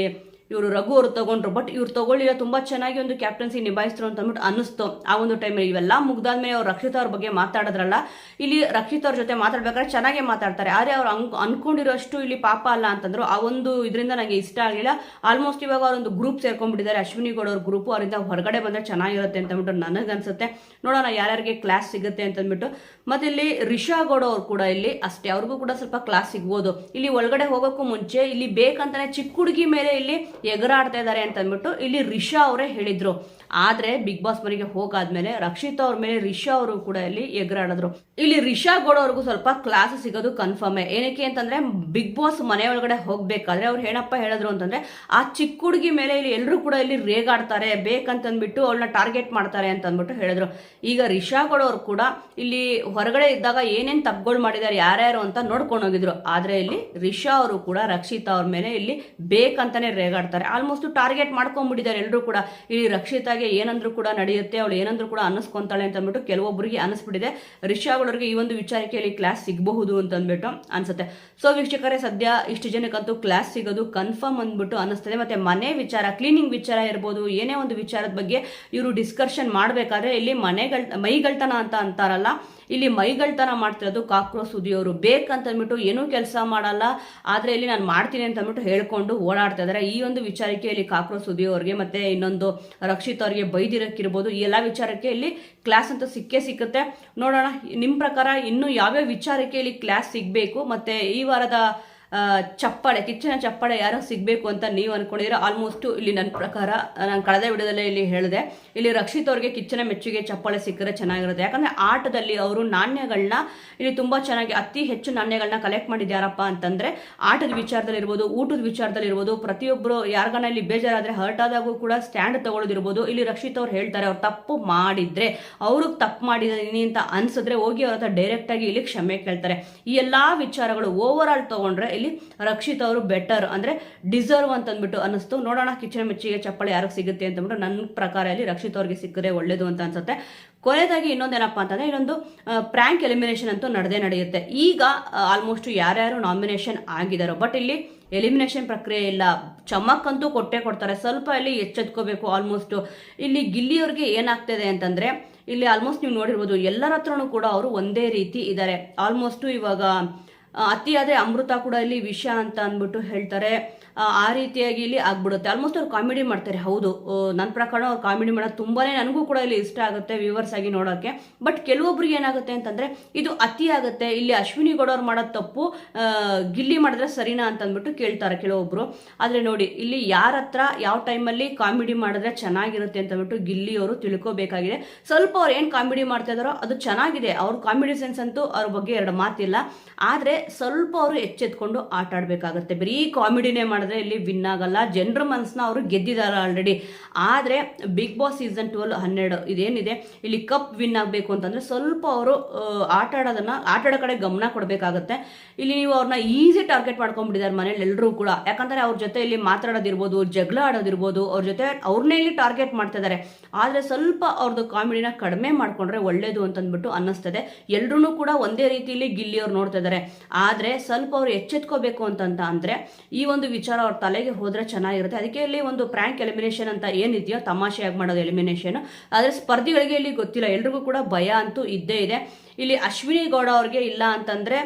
Speaker 1: ಇವರು ರಘು ಅವರು ತಗೊಂಡ್ರು. ಬಟ್ ಇವ್ರು ತಗೊಳ್ಳಿಲ್ಲ, ತುಂಬಾ ಚೆನ್ನಾಗಿ ಒಂದು ಕ್ಯಾಪ್ಟನ್ಸಿ ನಿಭಾಯಿಸಿದ್ರು ಅಂತ ಅಂದ್ಬಿಟ್ಟು ಅನಿಸ್ತು ಆ ಒಂದು ಟೈಮಲ್ಲಿ ಇವೆಲ್ಲ ಮುಗ್ದಾದ್ಮೇಲೆ ಅವ್ರು ರಕ್ಷಿತ ಅವ್ರ ಬಗ್ಗೆ ಮಾತಾಡಿದ್ರಲ್ಲ, ಇಲ್ಲಿ ರಕ್ಷಿತ ಅವ್ರ ಜೊತೆ ಮಾತಾಡ್ಬೇಕಾದ್ರೆ ಚೆನ್ನಾಗೇ ಮಾತಾಡ್ತಾರೆ. ಆದರೆ ಅವ್ರು ಅನ್, ಅನ್ಕೊಂಡಿರೋಷ್ಟು ಇಲ್ಲಿ ಪಾಪ ಅಲ್ಲ ಅಂತಂದ್ರು ಆ ಒಂದು ಇದರಿಂದ ನನಗೆ ಇಷ್ಟ ಆಗಲಿಲ್ಲ. ಆಲ್ಮೋಸ್ಟ್ ಇವಾಗ ಅವ್ರೊಂದು ಗ್ರೂಪ್ ಸೇರ್ಕೊಂಡ್ಬಿಟ್ಟಿದ್ದಾರೆ. ಅಶ್ವಿನಿ ಗೌಡ ಅವ್ರ ಗ್ರೂಪ್ ಅವರಿಂದ ಹೊರಗಡೆ ಬಂದ್ರೆ ಚೆನ್ನಾಗಿರುತ್ತೆ ಅಂತ ನನಗೆ ನನಗನ್ಸುತ್ತೆ. ನೋಡೋಣ ಯಾರ್ಯಾರಿಗೆ ಕ್ಲಾಸ್ ಸಿಗುತ್ತೆ ಅಂತ ಅಂದ್ಬಿಟ್ಟು ಮತ್ತೆ ಇಲ್ಲಿ ರಿಷಾ ಗೌಡ ಅವ್ರು ಕೂಡ ಇಲ್ಲಿ ಅಷ್ಟೇ. ಅವ್ರಿಗೂ ಕೂಡ ಸ್ವಲ್ಪ ಕ್ಲಾಸ್ ಸಿಗ್ಬೋದು. ಇಲ್ಲಿ ಒಳಗಡೆ ಹೋಗೋಕ್ಕೂ ಮುಂಚೆ ಇಲ್ಲಿ ಬೇಕಂತಾನೆ ಚಿಕ್ಕ ಹುಡುಗಿ ಮೇಲೆ ಇಲ್ಲಿ ಎಗರಾಡ್ತಾ ಇದ್ದಾರೆ ಅಂತಂದ್ಬಿಟ್ಟು ಇಲ್ಲಿ ರಿಷಾ ಅವರೇ ಹೇಳಿದ್ರು. ಆದ್ರೆ ಬಿಗ್ ಬಾಸ್ ಮನೆಗೆ ಹೋಗಾದ್ಮೇಲೆ ರಕ್ಷಿತಾ ಅವ್ರ ಮೇಲೆ ರಿಷಾ ಅವರು ಕೂಡ ಇಲ್ಲಿ ಎಗರಾಡಿದ್ರು. ಇಲ್ಲಿ ರಿಷಾ ಗೌಡ ಸ್ವಲ್ಪ ಕ್ಲಾಸ್ ಸಿಗೋದು ಕನ್ಫರ್ಮ್ ಏನಕ್ಕೆ ಅಂತಂದ್ರೆ ಬಿಗ್ ಬಾಸ್ ಮನೆ ಒಳಗಡೆ ಹೋಗ್ಬೇಕಾದ್ರೆ ಅವ್ರು ಏನಪ್ಪ ಹೇಳಿದ್ರು ಅಂತಂದ್ರೆ ಆ ಚಿಕ್ಕ ಹುಡುಗಿ ಮೇಲೆ ಇಲ್ಲಿ ಎಲ್ಲರೂ ಕೂಡ ಇಲ್ಲಿ ರೇಗಾಡ್ತಾರೆ, ಬೇಕಂತಂದ್ಬಿಟ್ಟು ಅವ್ಳನ್ನ ಟಾರ್ಗೆಟ್ ಮಾಡ್ತಾರೆ ಅಂತ ಅಂದ್ಬಿಟ್ಟು ಹೇಳಿದ್ರು. ಈಗ ರಿಷಾ ಗೌಡ ಅವ್ರು ಕೂಡ ಇಲ್ಲಿ ಹೊರಗಡೆ ಇದ್ದಾಗ ಏನೇನ್ ತಪ್ಪುಗಳು ಮಾಡಿದ್ದಾರೆ ಯಾರ್ಯಾರು ಅಂತ ನೋಡ್ಕೊಂಡು ಹೋಗಿದ್ರು. ಆದ್ರೆ ಇಲ್ಲಿ ರಿಷಾ ಅವರು ಕೂಡ ರಕ್ಷಿತಾ ಅವ್ರ ಮೇಲೆ ಇಲ್ಲಿ ಬೇಕಂತಾನೆ ರೇಗಾಡ್ತಾರೆ. ಆಲ್ಮೋಸ್ಟ್ ಟಾರ್ಗೆಟ್ ಮಾಡ್ಕೊಂಡ್ಬಿಟ್ಟಿದ್ದಾರೆ ಎಲ್ಲರೂ ಕೂಡ. ಇಲ್ಲಿ ರಕ್ಷಿತಾಗೆ ಏನಂದ್ರೂ ಕೂಡ ನಡೆಯುತ್ತೆ, ಅವಳು ಏನಂದ್ರೂ ಕೂಡ ಅನ್ನಿಸ್ಕೊಂತಾಳೆ ಅಂತ ಅಂದ್ಬಿಟ್ಟು ಕೆಲವೊಬ್ಬರಿಗೆ ಅನಿಸ್ಬಿಟ್ಟಿದೆ ರಿಷಾಗಳವ್ರಿಗೆ ಈ ಒಂದು ವಿಚಾರಕ್ಕೆ ಇಲ್ಲಿ ಕ್ಲಾಸ್ ಸಿಗಬಹುದು ಅಂತ ಅಂದ್ಬಿಟ್ಟು ಅನ್ಸುತ್ತೆ. ಸೊ ವೀಕ್ಷಕರೇ, ಸದ್ಯ ಇಷ್ಟು ಜನಕ್ಕಂತೂ ಕ್ಲಾಸ್ ಸಿಗೋದು ಕನ್ಫರ್ಮ್ ಅಂದ್ಬಿಟ್ಟು ಅನಿಸ್ತದೆ ಮತ್ತೆ ಮನೆ ವಿಚಾರ ಕ್ಲೀನಿಂಗ್ ವಿಚಾರ ಇರ್ಬೋದು, ಏನೇ ಒಂದು ವಿಚಾರದ ಬಗ್ಗೆ ಇವರು ಡಿಸ್ಕಷನ್ ಮಾಡಬೇಕಾದ್ರೆ ಇಲ್ಲಿ ಮನೆಗಳ ಮೈಗಳ್ತನ ಅಂತ ಅಂತಾರಲ್ಲ ಇಲ್ಲಿ ಮೈಗಳ್ತನ ಮಾಡ್ತಿರೋದು ಕಾಕ್ರೋಚ್ ಸುದಿಯವರು ಬೇಕಂತ ಅಂದ್ಬಿಟ್ಟು ಏನೂ ಕೆಲಸ ಮಾಡಲ್ಲ. ಆದ್ರೆ ಇಲ್ಲಿ ನಾನು ಮಾಡ್ತೀನಿ ಅಂತ ಅಂದ್ಬಿಟ್ಟು ಹೇಳ್ಕೊಂಡು ಓಡಾಡ್ತಾ ಇದ್ದಾರೆ ಈ ಒಂದು ವಿಚಾರಕ್ಕೆ ಇಲ್ಲಿ ಕಾಕ್ರೋಚ್ ಉದಿಯೋರಿಗೆ ಮತ್ತೆ ಇನ್ನೊಂದು ರಕ್ಷಿತ್ ಅವ್ರಿಗೆ ಬೈದಿರಕ್ಕಿರ್ಬೋದು. ಈ ಎಲ್ಲ ವಿಚಾರಕ್ಕೆ ಇಲ್ಲಿ ಕ್ಲಾಸ್ ಅಂತ ಸಿಕ್ಕೇ ಸಿಕ್ಕುತ್ತೆ. ನೋಡೋಣ ನಿಮ್ಮ ಪ್ರಕಾರ ಇನ್ನು ಯಾವ್ಯಾವ ವಿಚಾರಕ್ಕೆ ಇಲ್ಲಿ ಕ್ಲಾಸ್ ಸಿಗಬೇಕು? ಮತ್ತೆ ಈ ವಾರದ ಚಪ್ಪಾಳೆ, ಕಿಚ್ಚನ ಚಪ್ಪಾಳೆ ಯಾರೋ ಸಿಗಬೇಕು ಅಂತ ನೀವು ಅನ್ಕೊಂಡಿದ್ರೆ ಆಲ್ಮೋಸ್ಟ್ ಇಲ್ಲಿ ನನ್ನ ಪ್ರಕಾರ ನಾನು ಕಳೆದ ವಿಡಿಯೋದಲ್ಲೇ ಇಲ್ಲಿ ಹೇಳಿದೆ. ಇಲ್ಲಿ ರಕ್ಷಿತ್ ಅವ್ರಿಗೆ ಕಿಚ್ಚನ ಮೆಚ್ಚುಗೆ ಚಪ್ಪಾಳೆ ಸಿಕ್ಕರೆ ಚೆನ್ನಾಗಿರುತ್ತೆ. ಯಾಕಂದ್ರೆ ಆಟದಲ್ಲಿ ಅವರು ನಾಣ್ಯಗಳನ್ನ ಇಲ್ಲಿ ತುಂಬಾ ಚೆನ್ನಾಗಿ, ಅತಿ ಹೆಚ್ಚು ನಾಣ್ಯಗಳನ್ನ ಕಲೆಕ್ಟ್ ಮಾಡಿದ್ಯಾರಪ್ಪ ಅಂತಂದ್ರೆ, ಆಟದ ವಿಚಾರದಲ್ಲಿ ಇರ್ಬೋದು ಊಟದ ವಿಚಾರದಲ್ಲಿ ಇರ್ಬೋದು ಪ್ರತಿಯೊಬ್ಬರು ಯಾರಿಗಾನ ಇಲ್ಲಿ ಬೇಜಾರಾದರೆ ಹರ್ಟ್ ಆದಾಗೂ ಕೂಡ ಸ್ಟ್ಯಾಂಡ್ ತಗೊಳ್ಳೋದಿರ್ಬೋದು ಇಲ್ಲಿ ರಕ್ಷಿತ್ ಅವ್ರು ಹೇಳ್ತಾರೆ, ಅವ್ರು ತಪ್ಪು ಮಾಡಿದ್ರೆ ಅವ್ರಿಗೆ ತಪ್ಪು ಮಾಡಿದೀನಿ ಅಂತ ಅನ್ಸಿದ್ರೆ ಹೋಗಿ ಅವ್ರ ಹತ್ರ ಡೈರೆಕ್ಟ್ ಆಗಿ ಇಲ್ಲಿ ಕ್ಷಮೆ ಕೇಳ್ತಾರೆ. ಈ ಎಲ್ಲಾ ವಿಚಾರಗಳು ಓವರ್ ಆಲ್ ತಗೊಂಡ್ರೆ ಇಲ್ಲಿ ರಕ್ಷಿತ್ ಅವರು ಬೆಟರ್ ಅಂದ್ರೆ ಡಿಸರ್ವ್ ಅಂತ ಅಂದ್ಬಿಟ್ಟು ಅನಿಸ್ತು ನೋಡೋಣ ಕಿಚನ್ ಮೆಚ್ಚಿಗೆ ಚಪ್ಪಳೆ ಯಾರಿಗೆ ಸಿಗುತ್ತೆ ಅಂತ ನನ್ನ ಪ್ರಕಾರ ಇಲ್ಲಿ ರಕ್ಷಿತ್ ಅವ್ರಿಗೆ ಸಿಕ್ಕರೆ ಒಳ್ಳೇದು ಅಂತ ಅನ್ಸುತ್ತೆ. ಕೊನೆಯದಾಗಿ ಇನ್ನೊಂದೇನಪ್ಪ ಅಂತಂದ್ರೆ ಇನ್ನೊಂದು ಪ್ರ್ಯಾಂಕ್ ಎಲಿಮಿನೇಷನ್ ಅಂತೂ ನಡೆದೇ ನಡೆಯುತ್ತೆ. ಈಗ ಆಲ್ಮೋಸ್ಟ್ ಯಾರ್ಯಾರು ನಾಮಿನೇಷನ್ ಆಗಿದಾರೋ ಬಟ್ ಇಲ್ಲಿ ಎಲಿಮಿನೇಷನ್ ಪ್ರಕ್ರಿಯೆ ಇಲ್ಲ. ಚಮಕ್ ಅಂತೂ ಕೊಟ್ಟೆ ಕೊಡ್ತಾರೆ. ಸ್ವಲ್ಪ ಇಲ್ಲಿ ಎಚ್ಚೆತ್ಕೋಬೇಕು ಆಲ್ಮೋಸ್ಟ್ ಇಲ್ಲಿ ಗಿಲ್ಲಿಯವ್ರಿಗೆ ಏನಾಗ್ತಿದೆ ಅಂತಂದ್ರೆ, ಇಲ್ಲಿ ಆಲ್ಮೋಸ್ಟ್ ನೀವು ನೋಡಿರ್ಬೋದು, ಎಲ್ಲರ ಹತ್ರನೂ ಕೂಡ ಅವರು ಒಂದೇ ರೀತಿ ಇದ್ದಾರೆ ಆಲ್ಮೋಸ್ಟ್ ಇವಾಗ ಅತಿಯಾದ್ರೆ ಅಮೃತ ಕೂಡ ಇಲ್ಲಿ ವಿಷ ಅಂತ ಅಂದ್ಬಿಟ್ಟು ಹೇಳ್ತಾರೆ. ಆ, ರೀತಿಯಾಗಿ ಇಲ್ಲಿ ಆಗ್ಬಿಡುತ್ತೆ. ಆಲ್ಮೋಸ್ಟ್ ಅವ್ರು ಕಾಮಿಡಿ ಮಾಡ್ತಾರೆ ಹೌದು. ನನ್ನ ಪ್ರಕಾರ ಅವ್ರು ಕಾಮಿಡಿ ಮಾಡೋದು ತುಂಬಾನೇ ನನಗೂ ಕೂಡ ಇಲ್ಲಿ ಇಷ್ಟ ಆಗುತ್ತೆ ವ್ಯೂವರ್ಸ್ ಆಗಿ ನೋಡೋಕ್ಕೆ ಬಟ್ ಕೆಲವೊಬ್ರಿಗೆ ಏನಾಗುತ್ತೆ ಅಂತಂದ್ರೆ ಇದು ಅತಿ ಆಗುತ್ತೆ. ಇಲ್ಲಿ ಅಶ್ವಿನಿ ಗೌಡವ್ರು ಮಾಡೋ ಮಾಡೋದು ತಪ್ಪು. ಗಿಲ್ಲಿ ಮಾಡಿದ್ರೆ ಸರಿನಾ ಅಂತ ಅಂದ್ಬಿಟ್ಟು ಕೇಳ್ತಾರೆ ಕೆಲವೊಬ್ರು. ಆದರೆ ನೋಡಿ ಇಲ್ಲಿ ಯಾರ ಹತ್ರ ಯಾವ ಟೈಮಲ್ಲಿ ಕಾಮಿಡಿ ಮಾಡಿದ್ರೆ ಚೆನ್ನಾಗಿರುತ್ತೆ ಅಂತ ಅಂದ್ಬಿಟ್ಟು ಗಿಲ್ಲಿ ಅವರು ತಿಳ್ಕೊಬೇಕಾಗಿದೆ. ಸ್ವಲ್ಪ ಅವ್ರು ಏನು ಕಾಮಿಡಿ ಮಾಡ್ತಾ ಇದಾರೋ ಅದು ಚೆನ್ನಾಗಿದೆ. ಅವ್ರ ಕಾಮಿಡಿ ಸೆನ್ಸ್ ಅಂತೂ ಅವ್ರ ಬಗ್ಗೆ ಎರಡು ಮಾತಿಲ್ಲ. ಆದ್ರೆ ಸ್ವಲ್ಪ ಅವರು ಎಚ್ಚೆತ್ಕೊಂಡು ಆಟ ಆಡಬೇಕಾಗತ್ತೆ. ಬರೀ ಕಾಮಿಡಿನೇ ಮಾಡಿದ್ರೆ ಇಲ್ಲಿ ವಿನ್ ಆಗಲ್ಲ. ಜನರ ಮನಸ್ಸನ್ನ ಅವರು ಗೆದ್ದಿದ್ದಾರೆ ಆಲ್ರೆಡಿ ಆದರೆ ಬಿಗ್ ಬಾಸ್ ಸೀಸನ್ ಟ್ವೆಲ್ ಹನ್ನೆರಡು ಇದೇನಿದೆ? ಇಲ್ಲಿ ಕಪ್ ವಿನ್ ಆಗಬೇಕು ಅಂತಂದರೆ ಸ್ವಲ್ಪ ಅವರು ಆಟ ಆಡೋದನ್ನು ಆಟ ಆಡೋ ಕಡೆ ಗಮನ ಕೊಡಬೇಕಾಗತ್ತೆ. ಇಲ್ಲಿ ನೀವು ಅವ್ರನ್ನ ಈಸಿ ಟಾರ್ಗೆಟ್ ಮಾಡ್ಕೊಂಡ್ಬಿಟ್ಟಿದ್ದಾರೆ ಮನೇಲಿ ಎಲ್ಲರೂ ಕೂಡ. ಯಾಕಂದರೆ ಅವ್ರ ಜೊತೆ ಇಲ್ಲಿ ಮಾತಾಡೋದಿರ್ಬೋದು, ಜಗಳ ಆಡೋದಿರ್ಬೋದು, ಅವ್ರ ಜೊತೆ ಅವ್ರನ್ನೇ ಇಲ್ಲಿ ಟಾರ್ಗೆಟ್ ಮಾಡ್ತಾ ಇದ್ದಾರೆ ಆದ್ರೆ ಸ್ವಲ್ಪ ಅವ್ರದ್ದು ಕಾಮಿಡಿನ ಕಡಿಮೆ ಮಾಡಿಕೊಂಡ್ರೆ ಒಳ್ಳೆಯದು ಅಂತಂದ್ಬಿಟ್ಟು ಅನ್ನಿಸ್ತದೆ. ಎಲ್ಲರೂ ಕೂಡ ಒಂದೇ ರೀತಿಯಲ್ಲಿ ಗಿಲ್ಲಿ ಅವ್ರು ನೋಡ್ತಾ ಇದ್ದಾರೆ ಆದ್ರೆ ಸ್ವಲ್ಪ ಅವ್ರು ಎಚ್ಚೆತ್ಕೋಬೇಕು ಅಂತಂತ ಅಂದರೆ ಈ ಒಂದು ವಿಚಾರ ಅವ್ರ ತಲೆಗೆ ಹೋದರೆ ಚೆನ್ನಾಗಿರುತ್ತೆ. ಅದಕ್ಕೆ ಇಲ್ಲಿ ಒಂದು ಪ್ರ್ಯಾಂಕ್ ಎಲಿಮಿನೇಷನ್ ಅಂತ ಏನಿದೆಯೋ ತಮಾಷೆಯಾಗಿ ಮಾಡೋದು ಎಲಿಮಿನೇಷನ್ ಆದರೆ ಸ್ಪರ್ಧಿಗಳಿಗೆ ಇಲ್ಲಿ ಗೊತ್ತಿಲ್ಲ. ಎಲ್ರಿಗೂ ಕೂಡ ಭಯ ಅಂತೂ ಇದ್ದೇ ಇದೆ. ಇಲ್ಲಿ ಅಶ್ವಿನಿ ಗೌಡ ಅವ್ರಿಗೆ ಇಲ್ಲ ಅಂತಂದ್ರೆ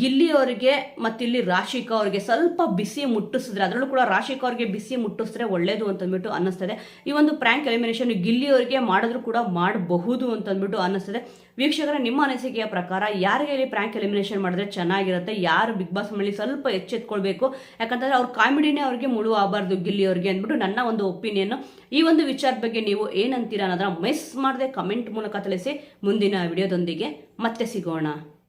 Speaker 1: ಗಿಲ್ಲಿ ಅವರಿಗೆ ಮತ್ತಿಲ್ಲಿ ರಾಶಿಕಾ ಅವ್ರಿಗೆ ಸ್ವಲ್ಪ ಬಿಸಿ ಮುಟ್ಟಿಸಿದ್ರೆ, ಅದರಲ್ಲೂ ಕೂಡ ರಾಶಿಕಾ ಅವ್ರಿಗೆ ಬಿಸಿ ಮುಟ್ಟಿಸಿದ್ರೆ ಒಳ್ಳೇದು ಅಂತಂದ್ಬಿಟ್ಟು ಅನ್ನಿಸ್ತದೆ. ಈ ಒಂದು ಪ್ರ್ಯಾಂಕ್ ಎಲಿಮಿನೇಷನ್ ಗಿಲ್ಲಿ ಅವರಿಗೆ ಮಾಡಿದ್ರು ಕೂಡ ಮಾಡಬಹುದು ಅಂತಂದ್ಬಿಟ್ಟು ಅನ್ನಿಸ್ತದೆ. ವೀಕ್ಷಕರ, ನಿಮ್ಮ ಅನಿಸಿಕೆಯ ಪ್ರಕಾರ ಯಾರಿಗೆ ಇಲ್ಲಿ ಪ್ರ್ಯಾಂಕ್ ಎಲಿಮಿನೇಷನ್ ಮಾಡಿದ್ರೆ ಚೆನ್ನಾಗಿರುತ್ತೆ? ಯಾರು ಬಿಗ್ ಬಾಸ್ ಮನೇಲಿ ಸ್ವಲ್ಪ ಎಚ್ಚೆತ್ಕೊಳ್ಬೇಕು? ಯಾಕಂತಂದ್ರೆ ಅವ್ರ ಕಾಮಿಡಿನೇ ಅವ್ರಿಗೆ ಮುಳುವಾಗಬಾರ್ದು ಗಿಲ್ಲಿ ಅವ್ರಿಗೆ ಅಂದ್ಬಿಟ್ಟು ನನ್ನ ಒಂದು ಒಪಿನಿಯನ್ ಈ ಒಂದು ವಿಚಾರದ ಬಗ್ಗೆ ನೀವು ಏನಂತೀರ ಅನ್ನೋದನ್ನ ಮಿಸ್ ಮಾಡದೆ ಕಮೆಂಟ್ ಮೂಲಕ ತಿಳಿಸಿ ಮುಂದಿನ ವಿಡಿಯೋದೊಂದಿಗೆ ಮತ್ತೆ ಸಿಗೋಣ.